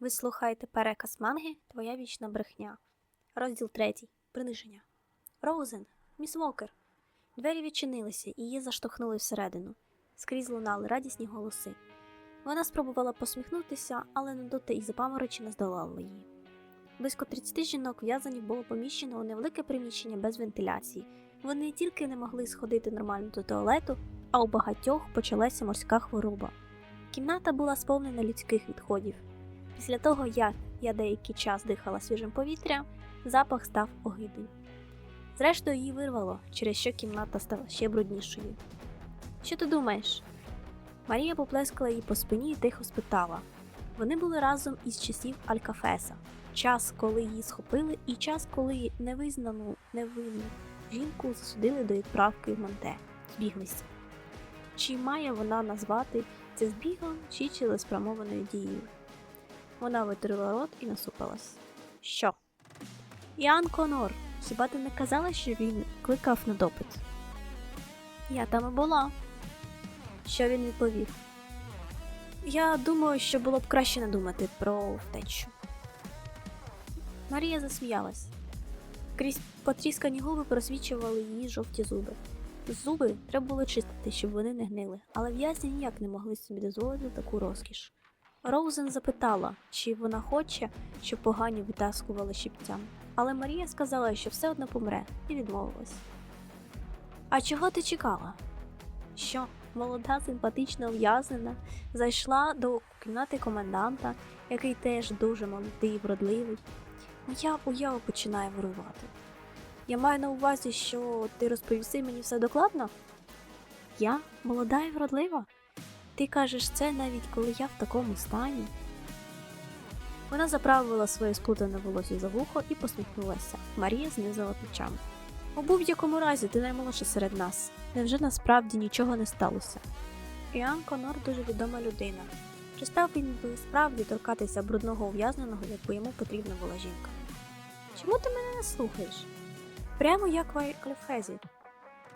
Ви слухаєте переказ манги Твоя вічна брехня. Розділ третій. Приниження. Роузен, міс Вокер. Двері відчинилися і її заштовхнули всередину. Скрізь лунали радісні голоси. Вона спробувала посміхнутися, але нудота і запаморочення здолали її. Близько 30 жінок в'язанів було поміщено у невелике приміщення без вентиляції. Вони не тільки не могли сходити нормально до туалету, а у багатьох почалася морська хвороба. Кімната була сповнена людських відходів. Після того, як я деякий час дихала свіжим повітрям, запах став огидним. Зрештою, її вирвало, через що кімната стала ще бруднішою. Що ти думаєш? Марія поплескала її по спині і тихо спитала. Вони були разом із часів Алькафеса, час, коли її схопили, і час, коли невизнану невинну жінку засудили до відправки в Монте, збіглися. Чи має вона назвати це збігом чи цілеспрямованою дією? Вона витерла рот і насупилась. Що? Іан Конор, хіба ти не казала, що він кликав на допит? Я там і була. Що він відповів? Я думаю, що було б краще не думати про втечу. Марія засміялась. Крізь потріскані губи просвічували її жовті зуби. Зуби треба було чистити, щоб вони не гнили, але в'язні ніяк не могли собі дозволити таку розкіш. Роузен запитала, чи вона хоче, щоб погані витаскували щипцям, але Марія сказала, що все одно помре, і відмовилась. А чого ти чекала? Що молода, симпатична ув'язнена зайшла до кімнати коменданта, який теж дуже молодий і вродливий. Моя уява починає вирувати. Я маю на увазі, що ти розповіси мені все докладно? Я молода і вродлива? Ти кажеш це навіть коли я в такому стані. Вона заправила своє сплутане волосся за вухо і посміхнулася. Марія знизила плечами. У будь-якому разі ти наймолодша серед нас. Невже насправді нічого не сталося? Іан Конор дуже відома людина. Чи став він би справді торкатися брудного ув'язненого, якби йому потрібна була жінка? Чому ти мене не слухаєш? Прямо як в Альфезі.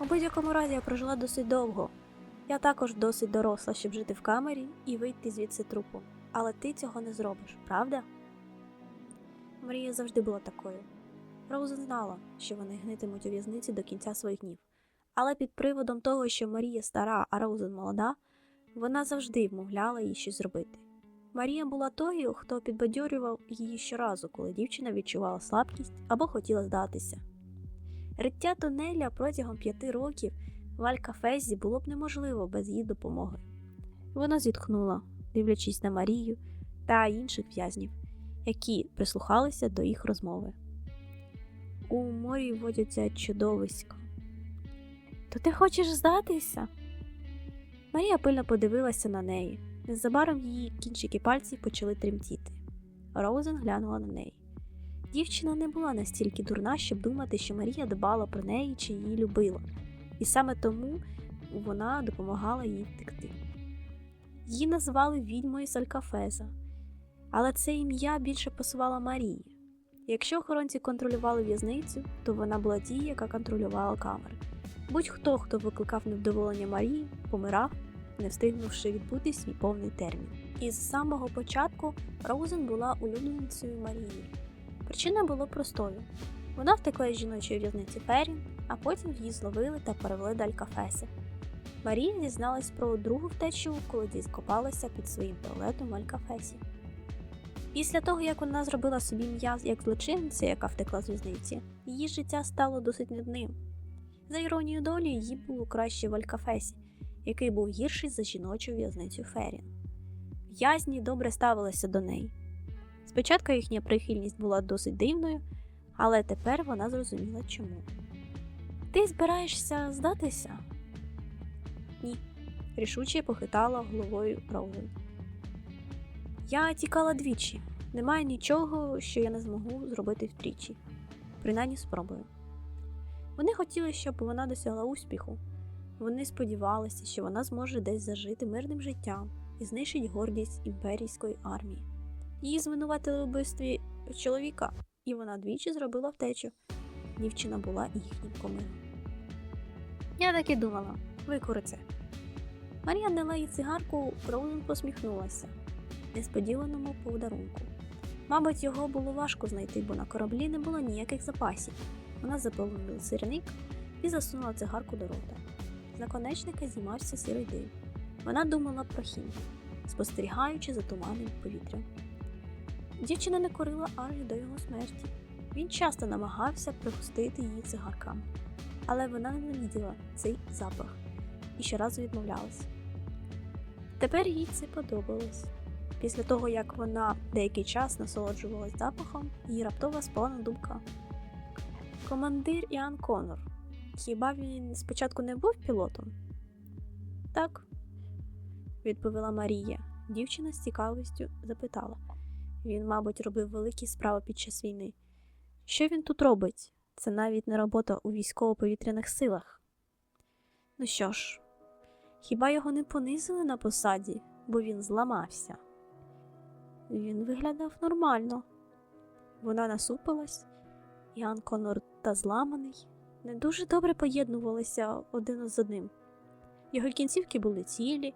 У будь-якому разі я прожила досить довго. Я також досить доросла, щоб жити в камері і вийти звідси трупом. Але ти цього не зробиш, правда? Марія завжди була такою. Роузен знала, що вони гнитимуть у в'язниці до кінця своїх днів. Але під приводом того, що Марія стара, а Роузен молода, вона завжди вмовляла їй щось зробити. Марія була тою, хто підбадьорював її щоразу, коли дівчина відчувала слабкість або хотіла здатися. Риття тунеля протягом п'яти років в Алькафезі було б неможливо без її допомоги. Вона зітхнула, дивлячись на Марію та інших в'язнів, які прислухалися до їх розмови. У морі водяться чудовиська. То ти хочеш здатися? Марія пильно подивилася на неї. Незабаром її кінчики пальців почали тремтіти. Роузен глянула на неї. Дівчина не була настільки дурна, щоб думати, що Марія дбала про неї чи її любила, і саме тому вона допомагала їй втекти. Її назвали відьмою з Алькафеза, але це ім'я більше пасувало Марії. Якщо охоронці контролювали в'язницю, то вона була тією, яка контролювала камери. Будь-хто, хто викликав невдоволення Марії, помирав, не встигнувши відбути свій повний термін. І з самого початку Роузен була улюбленицею Марії. Причина була простою: вона втекла з жіночої в'язниці Ферін, а потім її зловили та перевели до Алькафеси. Марія дізналась про другу втечу, коли діскопалася під своїм туалетом в Алькафесі. Після того, як вона зробила собі ім'я як злочинниця, яка втекла з в'язниці, її життя стало досить нудним. За іронією долі, їй було краще в Алькафесі, який був гірший за жіночу в'язницю Ферін. В'язні добре ставилися до неї. Спочатку їхня прихильність була досить дивною, але тепер вона зрозуміла чому. Ти збираєшся здатися? Ні, рішуче похитала головою Роузен. Я тікала двічі. Немає нічого, що я не змогу зробити втричі. Принаймні спробую. Вони хотіли, щоб вона досягла успіху. Вони сподівалися, що вона зможе десь зажити мирним життям і знищить гордість імперійської армії. Її звинуватили у вбивстві чоловіка, і вона двічі зробила втечу. Дівчина була їхнім комиром. Я так і думала, викури це. Марія дала їй цигарку, Роузен посміхнулася. несподіваному подарунку. Мабуть, його було важко знайти, бо на кораблі не було ніяких запасів. Вона заповнила сирник і засунула цигарку до рота. З наконечника знімався сирий дим. Вона думала про хім, спостерігаючи за туманним повітрям. Дівчина не курила аж до його смерті. Він часто намагався пригостити її цигарками, але вона ненавиділа цей запах і щоразу відмовлялась. Тепер їй це подобалось. Після того, як вона деякий час насолоджувалась запахом, їй раптово спала думка. Командир Іан Конор. Хіба він спочатку не був пілотом? Так, відповіла Марія. Дівчина з цікавістю запитала. Він, мабуть, робив великі справи під час війни. Що він тут робить? Це навіть не робота у військово-повітряних силах. Ну що ж, хіба його не понизили на посаді, бо він зламався? Він виглядав нормально. Вона насупилась, Ян Конор та зламаний не дуже добре поєднувалися один з одним. Його кінцівки були цілі,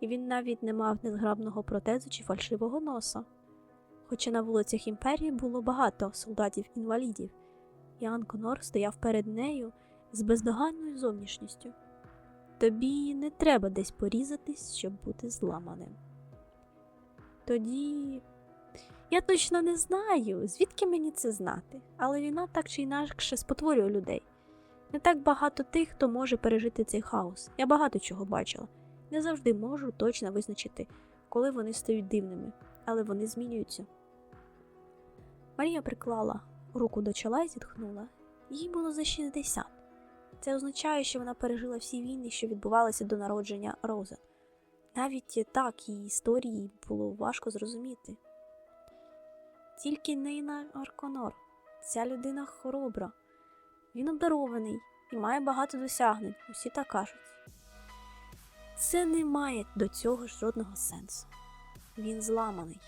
і він навіть не мав незграбного протезу чи фальшивого носа. Хоча на вулицях імперії було багато солдатів-інвалідів, Ян Конор стояв перед нею з бездоганною зовнішністю. Тобі не треба десь порізатись, щоб бути зламаним. Тоді я точно не знаю, звідки мені це знати, але війна так чи інакше спотворює людей. Не так багато тих, хто може пережити цей хаос. Я багато чого бачила. Не завжди можу точно визначити, коли вони стають дивними, але вони змінюються. Марія приклала руку до чола і зітхнула. Їй було за 60. Це означає, що вона пережила всі війни, що відбувалися до народження Розен. Навіть так її історії було важко зрозуміти. Тільки Нейна Арконор, ця людина хоробра. Він обдарований і має багато досягнень, усі так кажуть. Це не має до цього жодного сенсу. Він зламаний.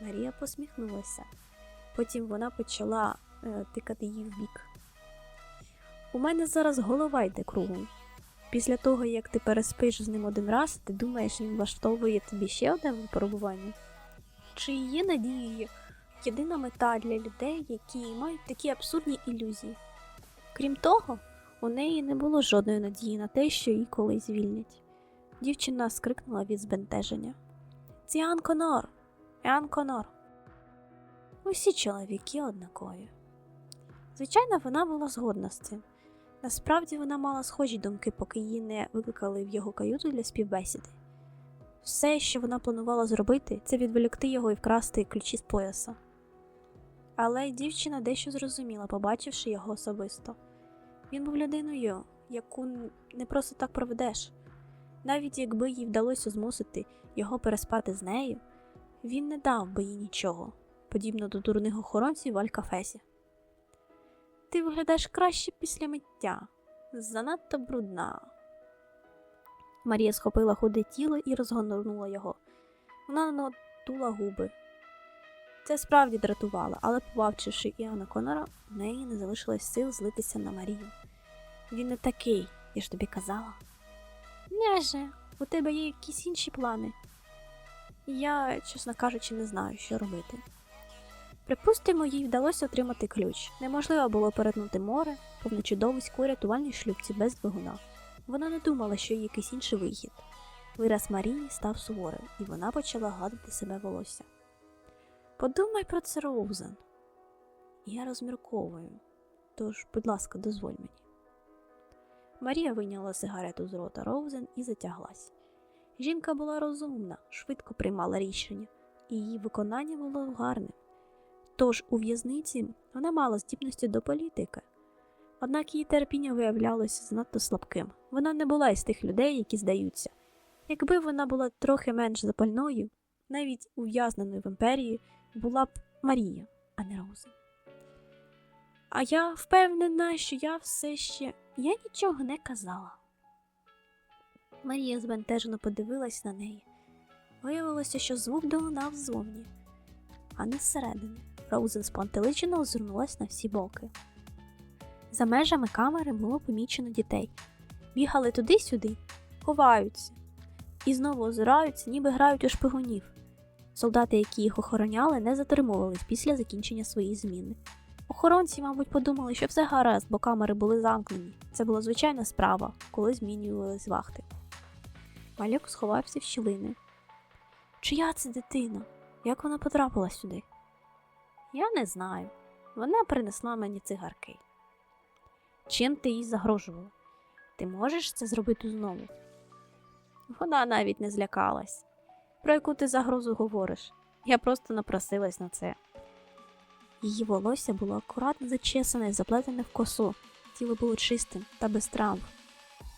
Марія посміхнулася. Потім вона почала е, тикати її в бік. У мене зараз голова йде кругом. Після того, як ти переспиш з ним один раз, ти думаєш, він влаштовує тобі ще одне випробування? Чи є надією єдина мета для людей, які мають такі абсурдні ілюзії? Крім того, у неї не було жодної надії на те, що її колись звільнять. Дівчина скрикнула від збентеження. Це Іан Конор! Конор! Усі чоловіки однакові. Звичайно, вона була згодна з цим. Насправді вона мала схожі думки, поки її не викликали в його каюту для співбесіди. Все, що вона планувала зробити, це відволікти його і вкрасти ключі з пояса. Але дівчина дещо зрозуміла, побачивши його особисто. Він був людиною, яку не просто так проведеш. Навіть якби їй вдалося змусити його переспати з нею, він не дав би їй нічого, подібно до дурних охоронців в Алькафесі. Ти виглядаєш краще після миття, занадто брудна. Марія схопила худе тіло і розгорнула його. Вона надула губи. Це справді дратувало, але, побачивши Іоанна Конора, у неї не залишилось сил злитися на Марію. Він не такий, я ж тобі казала. Неже, у тебе є якісь інші плани. Я, чесно кажучи, не знаю, що робити. Припустимо, їй вдалося отримати ключ. Неможливо було перетнути море, повне чудовиську рятувальній шлюбці без двигуна. Вона не думала, що є якийсь інший вихід. Вираз Марії став суворим, і вона почала гладити себе волосся. Подумай про це, Роузен. Я розмірковую, тож, будь ласка, дозволь мені. Марія вийняла сигарету з рота Роузен і затяглась. Жінка була розумна, швидко приймала рішення, і її виконання було гарним. Тож у в'язниці вона мала здібності до політики. Однак її терпіння виявлялося занадто слабким. Вона не була із тих людей, які здаються. Якби вона була трохи менш запальною, навіть ув'язненою в імперії, була б Марія, а не Роза. А я впевнена, що я все ще я нічого не казала. Марія збентежено подивилась на неї. Виявилося, що звук долунав ззовні, а не зсередини. Роузен спантеличено озирнулась на всі боки. За межами камери було помічено дітей. Бігали туди-сюди, ховаються і знову озираються, ніби грають у шпигунів. Солдати, які їх охороняли, не затримувались після закінчення своєї зміни. Охоронці, мабуть, подумали, що все гаразд, бо камери були замкнені. Це була звичайна справа, коли змінювались вахти. Малюк сховався в щілини. Чия це дитина? Як вона потрапила сюди? Я не знаю. Вона принесла мені цигарки. Чим ти їй загрожувала? Ти можеш це зробити знову? Вона навіть не злякалась. Про яку ти загрозу говориш? Я просто напросилась на це. Її волосся було акуратно зачесане і заплетене в косу, тіло було чистим та без травм.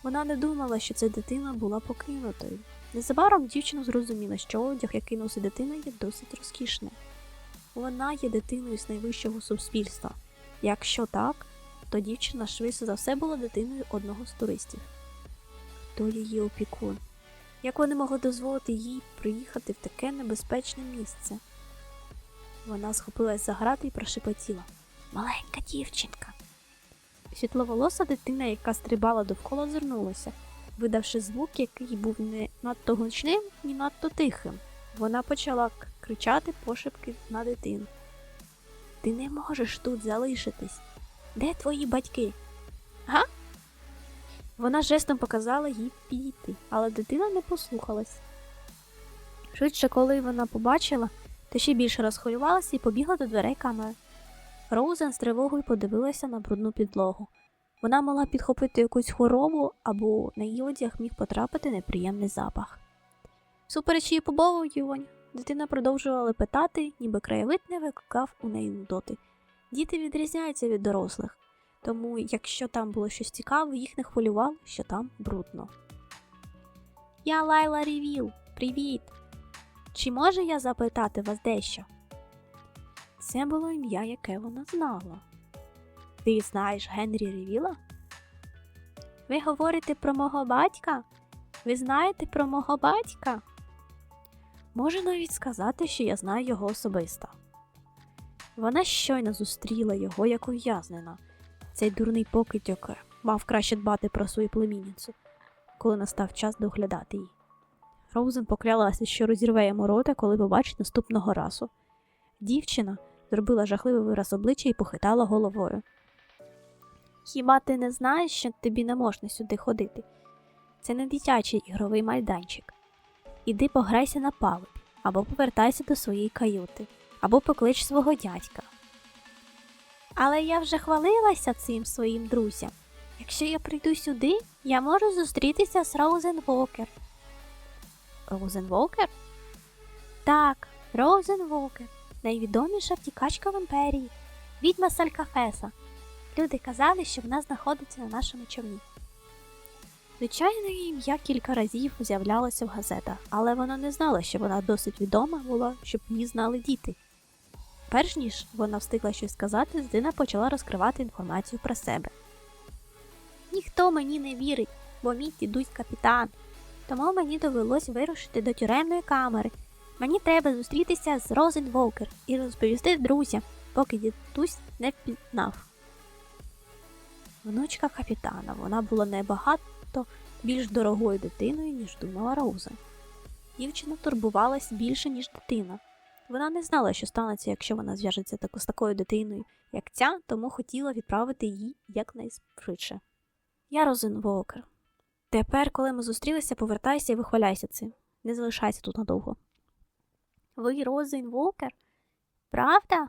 Вона не думала, що ця дитина була покинутою. Незабаром дівчина зрозуміла, що одяг, який носить дитина, є досить розкішним. Вона є дитиною з найвищого суспільства. Якщо так, то дівчина швидше за все була дитиною одного з туристів. Хто її опікун? Як вони могли дозволити їй приїхати в таке небезпечне місце? Вона схопилась за грати і прошепотіла Маленька дівчинка. Світловолоса дитина, яка стрибала довкола, звернулася, видавши звук, який був не надто гучним, ні надто тихим. Вона почала кричати пошепки на дитину. Ти не можеш тут залишитись. Де твої батьки? Га? Вона жестом показала їй підійти, але дитина не послухалась. Швидше, коли вона побачила, то ще більше розхвилювалася і побігла до дверей камери. Роузен з тривогою подивилася на брудну підлогу. Вона могла підхопити якусь хворобу або на її одяг міг потрапити неприємний запах. Супереч її побоювань, дитина продовжувала питати, ніби краєвид не викликав у неї нудоти. Діти відрізняються від дорослих, тому якщо там було щось цікаве, їх не хвилювало, що там брудно. Я Лайла Рівіл. Привіт! Чи можу я запитати вас дещо? Це було ім'я, яке вона знала. Ти знаєш Генрі Рівіла? Ви говорите про мого батька? Ви знаєте про мого батька? Можу навіть сказати, що я знаю його особисто. Вона щойно зустріла його як ув'язнена. Цей дурний покидьок мав краще дбати про свою племінницю, коли настав час доглядати її. Роузен поклялася, що розірве йому рота, коли побачить наступного разу. Дівчина зробила жахливий вираз обличчя і похитала головою. Хіба ти не знаєш, що тобі не можна сюди ходити? Це не дитячий ігровий майданчик. Іди пограйся на палубі, або повертайся до своєї каюти, або поклич свого дядька. Але я вже хвалилася цим своїм друзям. Якщо я прийду сюди, я можу зустрітися з Роузен Вокер. Роузен Вокер? Так, Роузен Вокер, найвідоміша втікачка в імперії, відьма Салькафеса. Люди казали, що вона знаходиться на нашому човні. Звичайно, її ім'я кілька разів з'являлося в газетах, але вона не знала, що вона досить відома була, щоб її знали діти. Перш ніж вона встигла щось сказати, Здина почала розкривати інформацію про себе. Ніхто мені не вірить, бо мій дідусь капітан. Тому мені довелось вирушити до тюремної камери. Мені треба зустрітися з Розен Волкер і розповісти друзям, поки дідусь не впізнав. Внучка капітана, вона була набагато більш дорогою дитиною, ніж думала Роузен. Дівчина турбувалась більше, ніж дитина. Вона не знала, що станеться, якщо вона зв'яжеться з такою дитиною, як ця, тому хотіла відправити її якнайшвидше. Я Розен Волкер. Тепер, коли ми зустрілися, повертайся і вихваляйся цим. Не залишайся тут надовго. Ви Розен Волкер? Правда?